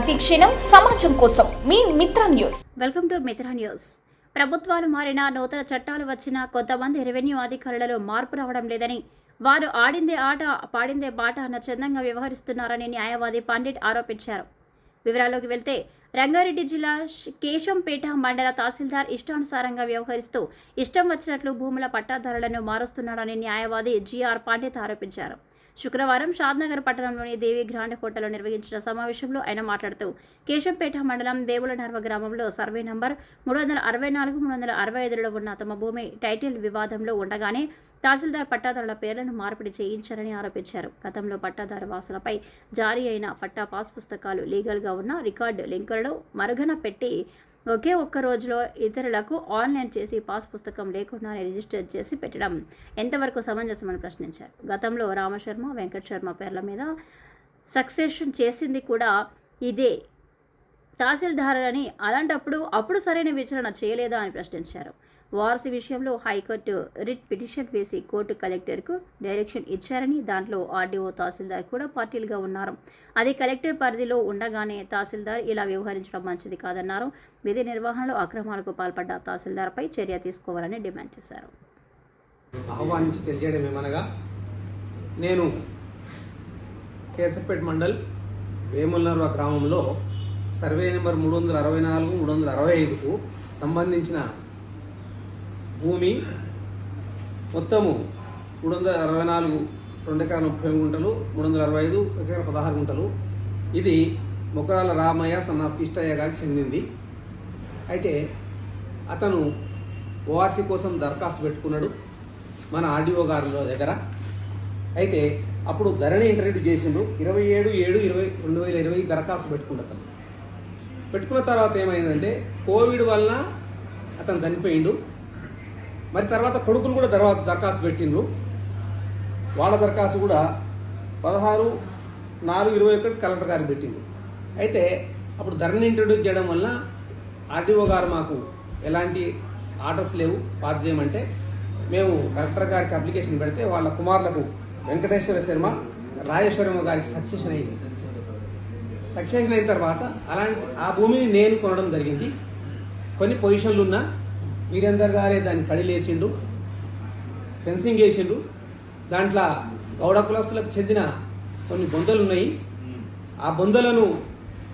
ప్రతి సమాజం కోసం. మీ Mitra news. Welcome to Mitra news. ప్రభుత్వాలు మారినా నూతన చట్టాలు వచ్చినా కొంతమంది రెవెన్యూ అధికారులలో మార్పు రావడం లేదని వారు ఆడిందే ఆట పాడిందే బాట అన్న చందంగా వ్యవహరిస్తున్నారని న్యాయవాది పండిట్ ఆరోపించారు. వివరాల్లోకి వెళ్తే రంగారెడ్డి జిల్లా కేశంపేట మండల తహసీల్దార్ ఇష్టానుసారంగా వ్యవహరిస్తూ ఇష్టం వచ్చినట్లు భూముల పట్టాదారులను మారుస్తున్నాడని న్యాయవాది జిఆర్ పండిత్ ఆరోపించారు. శుక్రవారం షాద్నగర్ పట్టణంలోని దేవి గ్రాండ్ హోటల్లో నిర్వహించిన సమావేశంలో ఆయన మాట్లాడుతూ కేశంపేట మండలం దేవుల నర్వ గ్రామంలో సర్వే నంబర్ మూడు వందల అరవై నాలుగు మూడు వందల అరవై ఐదులో ఉన్న తమ భూమి టైటిల్ వివాదంలో ఉండగానే తహసీల్దార్ పట్టాదారుల పేర్లను మార్పిడి చేయించారని ఆరోపించారు. గతంలో పట్టాదారు వాసులపై జారీ అయిన పట్టా పాస్ పుస్తకాలు లీగల్గా ఉన్న రికార్డు లింకులను మరుగన పెట్టి ఒకే ఒక్క రోజులో ఇతరులకు ఆన్లైన్ చేసి పాస్ పుస్తకం లేకుండానే రిజిస్టర్ చేసి పెట్టడం ఎంతవరకు సమంజసమని ప్రశ్నించారు. గతంలో రామశర్మ వెంకట్ శర్మ పేర్ల మీద సక్సెషన్ చేసింది కూడా ఇదే. తహసీల్దార్ అని అలాంటప్పుడు అప్పుడు సరైన విచారణ చేయలేదా అని ప్రశ్నించారు. వారసి విషయంలో హైకోర్టు రిట్ పిటిషన్ వేసి కోర్టు కలెక్టర్కు డైరెక్షన్ ఇచ్చారని దాంట్లో ఆర్డీఓ తహసీల్దార్ కూడా పార్టీలుగా ఉన్నారు. అది కలెక్టర్ పరిధిలో ఉండగానే తహసీల్దార్ ఇలా వ్యవహరించడం మంచిది కాదన్నారు. విధి నిర్వహణలో అక్రమాలకు పాల్పడ్డ తహసీల్దార్పై చర్య తీసుకోవాలని డిమాండ్ చేశారు. ఆహ్వానించి ఏమనగా నేను కేశపేట్ మండల్ వేములనర్వ గ్రామంలో సర్వే నెంబర్ మూడు వందల అరవై నాలుగు మూడు వందల అరవై ఐదుకు సంబంధించిన భూమి మొత్తము మూడు వందల అరవై నాలుగు రెండు ఎకరాల ముప్పై గుంటలు మూడు వందల అరవై ఐదు ఎకరాల పదహారు గుంటలు. ఇది మొకరాల రామయ్య సన్న కిష్టయ్య గారికి చెందింది. అయితే అతను ఓఆర్సీ కోసం దరఖాస్తు పెట్టుకున్నాడు మన ఆర్డీఓ గారిలో దగ్గర. అయితే అప్పుడు ధరణి ఇంటర్వ్యూ చేసిండు ఇరవై ఏడు ఏడు ఇరవై రెండు వేల ఇరవై దరఖాస్తు పెట్టుకుండు అతను. పెట్టుకున్న తర్వాత ఏమైందంటే కోవిడ్ వలన అతను చనిపోయిండు. మరి తర్వాత కొడుకులు కూడా దర్వాజ దరఖాస్తు పెట్టిండ్రు. వాళ్ళ దరఖాస్తు కూడా పదహారు నాలుగు ఇరవై ఒకటి కలెక్టర్ గారికి పెట్టిండ్రు. అయితే అప్పుడు ధరని ఇంట్రడ్యూస్ చేయడం వల్ల ఆర్డీఓ గారు మాకు ఎలాంటి ఆర్డర్స్ లేవు పాస్ చేయమంటే మేము కలెక్టర్ గారికి అప్లికేషన్ పెడితే వాళ్ళ కుమారులకు వెంకటేశ్వర శర్మ రాజేశ్వరమ్మ గారికి సక్సెషన్ అయింది. సక్సెషన్ అయిన తర్వాత అలాంటి ఆ భూమిని నేను కొనడం జరిగింది. కొన్ని పొజిషన్లు ఉన్నా వీరేందర్ గారే దాన్ని కడిలేసిండు ఫెన్సింగ్ వేసిండు. దాంట్లో గౌడ కులస్తులకు చెందిన కొన్ని బొందలు ఉన్నాయి. ఆ బొందలను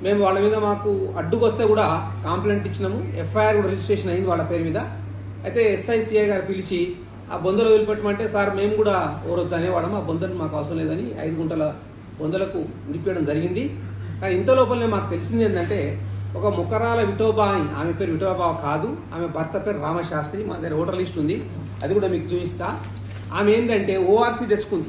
మేము వాళ్ళ మీద మాకు అడ్డుకొస్తే కూడా కాంప్లైంట్ ఇచ్చినాము. ఎఫ్ఐఆర్ కూడా రిజిస్ట్రేషన్ అయింది వాళ్ళ పేరు మీద. అయితే ఎస్ఐసిఐ గారు పిలిచి ఆ బొందలు వదిలిపెట్టమంటే సార్ మేము కూడా ఓరొచ్చు అనేవాడము ఆ బొందలు మాకు అవసరం లేదని ఐదు గుంటల బొందలకు నిలిపేయడం జరిగింది. కానీ ఇంత లోపలనే మాకు తెలిసింది ఏంటంటే ఒక ముఖరాల విఠోబా అని. ఆమె పేరు విఠోబా కాదు. ఆమె భర్త పేరు రామశాస్త్రి. మా దగ్గర ఓటర్ లిస్ట్ ఉంది. అది కూడా మీకు చూపిస్తా. ఆమె ఏంటంటే ఓఆర్సీ తెచ్చుకుంది.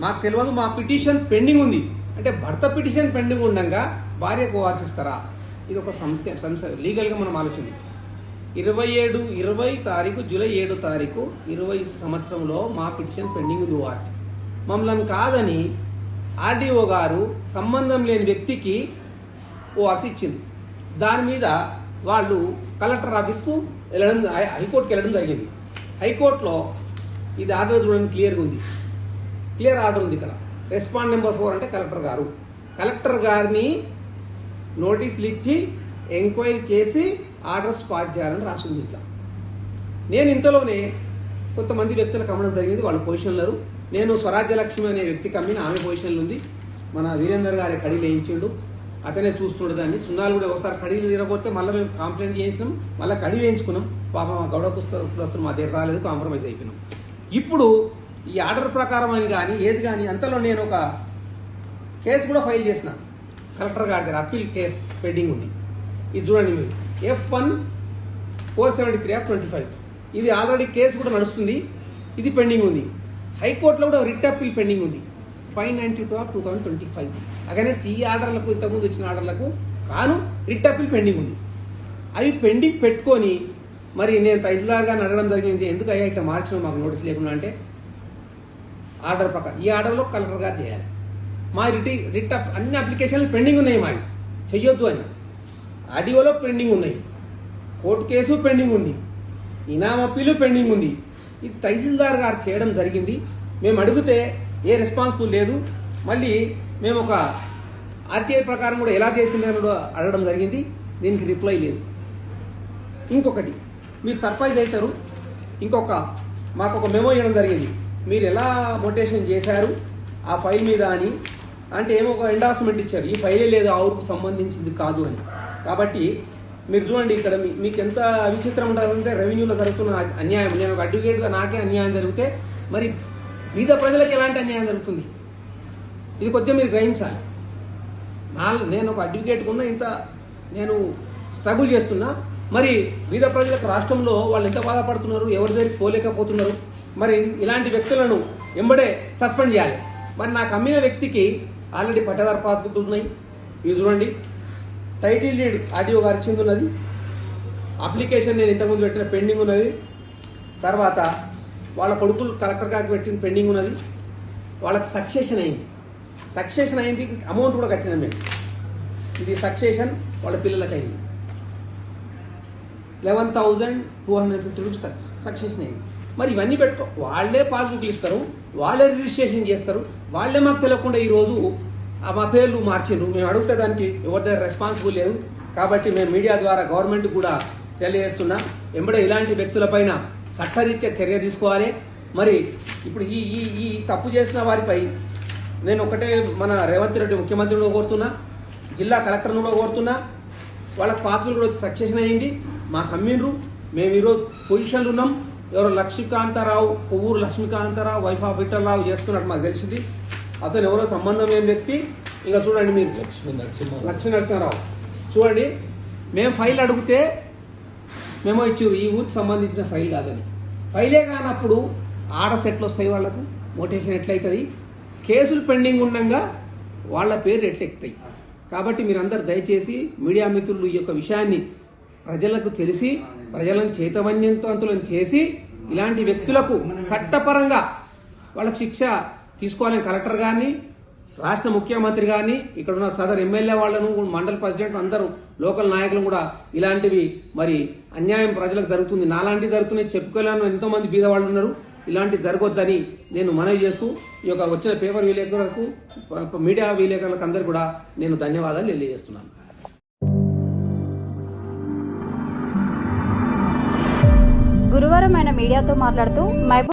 మాకు తెలియదు మా పిటిషన్ పెండింగ్ ఉంది. అంటే భర్త పిటిషన్ పెండింగ్ ఉండగా భార్యకు ఓఆర్సీ ఇస్తారా? ఇది ఒక సమస్య సమస్య. లీగల్గా మనం ఆలోచింది ఇరవై ఏడు ఇరవై తారీఖు జూలై ఏడు తారీఖు ఇరవై సంవత్సరంలో మా పిటిషన్ పెండింగ్ ఉంది ఓఆర్సీ మమ్మల్ని కాదని ఆర్డీఓ గారు సంబంధం లేని వ్యక్తికి ఓఆర్సీ ఇచ్చింది. దాని మీద వాళ్ళు కలెక్టర్ ఆఫీస్కు వెళ్ళడం హైకోర్టుకి వెళ్ళడం జరిగింది. హైకోర్టులో ఇది ఆర్డర్ చూడండి క్లియర్గా ఉంది. క్లియర్ ఆర్డర్ ఉంది ఇక్కడ. రెస్పాండ్ నెంబర్ ఫోర్ అంటే కలెక్టర్ గారు. కలెక్టర్ గారిని నోటీసులు ఇచ్చి ఎంక్వైరీ చేసి ఆర్డర్స్ పాస్ చేయాలని రాసింది ఇట్లా. నేను ఇంతలోనే కొంతమంది వ్యక్తులు కమ్మడం జరిగింది వాళ్ళ పొజిషన్లు నేను స్వరాజ్యలక్ష్మి అనే వ్యక్తి కమ్మిన ఆమె పొజిషన్లు ఉంది. మన వీరేందర్ గారి కడీలు వేయించిండు. అతనే చూస్తుండే దాన్ని. సున్నాలు కూడా ఒకసారి కడీలు ఇరగొడితే మళ్ళీ మేము కంప్లైంట్ చేసినాం. మళ్ళీ కడి వేయించుకున్నాం. పాప మా గౌడ పుస్తకస్తులు మా దగ్గర రాలేదు కాంప్రమైజ్ అయిపోయినాం. ఇప్పుడు ఈ ఆర్డర్ ప్రకారం అని కానీ ఏది కానీ అంతలో నేను ఒక కేసు కూడా ఫైల్ చేసిన. కలెక్టర్ గారి దగ్గర అప్పీల్ కేసు పెండింగ్ ఉంది. ఇది చూడండి మీరు. F one four seventy three of twenty five ఇది ఆల్రెడీ కేసు కూడా నడుస్తుంది. ఇది పెండింగ్ ఉంది. హైకోర్టులో కూడా రిట్ అప్పీల్ పెండింగ్ ఉంది. Five ninety two of two thousand twenty five. Against ఈ ఆర్డర్లకు ఇంతకుముందు వచ్చిన ఆర్డర్లకు కాను రిట్ అప్పీల్ పెండింగ్ ఉంది. అవి పెండింగ్ పెట్టుకొని మరి నేను తహసీల్దార్గా అడగడం జరిగింది ఎందుకు అయ్యా ఇట్లా మార్చిన మాకు నోటీస్ లేకుండా? అంటే ఆర్డర్ పక్క ఈ ఆర్డర్లో కలెక్టర్ గారు చేయాలి. మా రిట్ రిట్ అప్- అన్ని అప్లికేషన్లు పెండింగ్ ఉన్నాయి మావి. చెయ్యొద్దు అని. ఆడియోలో పెండింగ్ ఉన్నాయి. కోర్టు కేసు పెండింగ్ ఉంది. ఇనామ అప్పీలు పెండింగ్ ఉంది. ఇది తహసీల్దార్ గారు చేయడం జరిగింది. మేము అడిగితే ఏ రెస్పాన్సిబుల్ లేదు. మళ్ళీ మేము ఒక ఆర్టీఐ ప్రకారం కూడా ఎలా చేసిందని కూడా అడగడం జరిగింది. దీనికి రిప్లై లేదు. ఇంకొకటి మీరు సర్ప్రైజ్ అవుతారు. ఇంకొక మాకు ఒక మెమో ఇవ్వడం జరిగింది. మీరు ఎలా మొటేషన్ చేశారు? ఆ ఫైల్ మీద అని. అంటే ఏమో ఒక ఎండార్స్మెంట్ ఇచ్చారు. ఈ ఫైలే లేదు ఆ ఊరుకు సంబంధించింది కాదు అని. కాబట్టి మీరు చూడండి ఇక్కడ మీ- మీకు ఎంత విచిత్రం ఉండాలంటే రెవెన్యూలో జరుగుతున్న అన్యాయం. నేను ఒక అడ్వకేట్గా నాకే అన్యాయం జరిగితే మరి మీద ప్రజలకు ఎలాంటి అన్యాయం జరుగుతుంది? ఇది కొద్దిగా మీరు గ్రహించాలి. నా నేను ఒక అడ్వకేట్ ఉన్న ఇంత నేను స్ట్రగుల్ చేస్తున్నా. మరి మిగతా ప్రజలకు రాష్ట్రంలో వాళ్ళు ఎంత బాధపడుతున్నారు? ఎవరి దగ్గరికి పోలేకపోతున్నారు? మరి ఇలాంటి వ్యక్తులను ఎంబడే సస్పెండ్ చేయాలి. మరి నాకు అమ్మిన వ్యక్తికి ఆల్రెడీ పట్టదారు పాస్బుక్ ఉన్నాయి. ఇవి చూడండి. టైటిల్ డీడ్ ఆర్డీఓ గారు ఇచ్చింది ఉన్నది అప్లికేషన్ నేను ఇంతకుముందు పెట్టిన పెండింగ్ ఉన్నది. తర్వాత వాళ్ళ కొడుకులు కలెక్టర్ గారికి పెట్టిన పెండింగ్ ఉన్నది. వాళ్ళకి సక్సెషన్ అయింది. సక్సెషన్ అయింది అమౌంట్ కూడా కట్టినాం మేము. ఇది సక్సెషన్ వాళ్ళ పిల్లలకి అయింది. Eleven thousand two hundred fifty rupees succession అయింది. మరి ఇవన్నీ పెట్టుకో వాళ్ళే పాస్బుక్లు ఇస్తారు వాళ్ళే రిజిస్ట్రేషన్ చేస్తారు. వాళ్ళే మాకు తెలియకుండా ఈరోజు మా పేర్లు మార్చారు మేము అడిగితే దానికి ఎవరి దగ్గర రెస్పాన్సిబుల్ లేదు. కాబట్టి మేము మీడియా ద్వారా గవర్నమెంట్ కూడా తెలియజేస్తున్నా. ఎంబడే ఇలాంటి వ్యక్తులపైన చట్టరీత్యా చర్య తీసుకోవాలి. మరి ఇప్పుడు ఈ ఈ ఈ తప్పు చేసిన వారిపై నేను ఒకటే మన రేవంత్ రెడ్డి ముఖ్యమంత్రిని కోరుతున్నా జిల్లా కలెక్టర్ను కూడా కోరుతున్నా వాళ్ళకి పాస్బుల్ కూడా సక్సెషన్ అయ్యింది మాకు అమ్మిండ్రు. మేము ఈరోజు పొజిషన్లు ఉన్నాం. ఎవరో లక్ష్మీకాంతారావు కొవ్వూరు లక్ష్మీకాంతారావు వైఫ్ ఆఫ్ విఠలరావు చేస్తున్నట్టు మాకు తెలిసింది. అతను ఎవరో సంబంధం లేని వ్యక్తి. ఇంకా చూడండి మీరు. లక్ష్మీ నరసింహ లక్ష్మీ నరసింహారావు చూడండి మేము ఫైల్ అడిగితే మేము ఇచ్చు ఈ ఊరికి సంబంధించిన ఫైల్ కాదని ఫైలే కానప్పుడు ఆర్డర్స్ ఎట్లా వస్తాయి వాళ్ళకు మోటేషన్ ఎట్లయితుంది? కేసులు పెండింగ్ ఉండగా వాళ్ళ పేర్లు ఎట్లా కాబట్టి మీరందరూ దయచేసి మీడియా మిత్రులు ఈ యొక్క విషయాన్ని ప్రజలకు తెలిసి ప్రజలను చేతవన్యంతవంతులను చేసి ఇలాంటి వ్యక్తులకు చట్టపరంగా వాళ్ళకి శిక్ష తీసుకోవాలని కలెక్టర్ కానీ రాష్ట్ర ముఖ్యమంత్రి కానీ ఇక్కడ ఉన్న సదర్ ఎమ్మెల్యే వాళ్ళను మండల ప్రెసిడెంట్ అందరూ లోకల్ నాయకులు కూడా ఇలాంటివి మరి అన్యాయం ప్రజలకు జరుగుతుంది. నాలాంటివి జరుగుతున్నాయి. చెప్పుకోలేని ఎంతో మంది బీదవాళ్ళు ఉన్నారు. ఇలాంటి జరగొద్దని నేను మనవి చేస్తూ ఈ యొక్క వచ్చిన పేపర్ విలేకరులకు మీడియా విలేకరులకు అందరు కూడా నేను ధన్యవాదాలు తెలియజేస్తున్నాను. గురువారం ఆయన మీడియాతో మాట్లాడుతూ మహబూబ్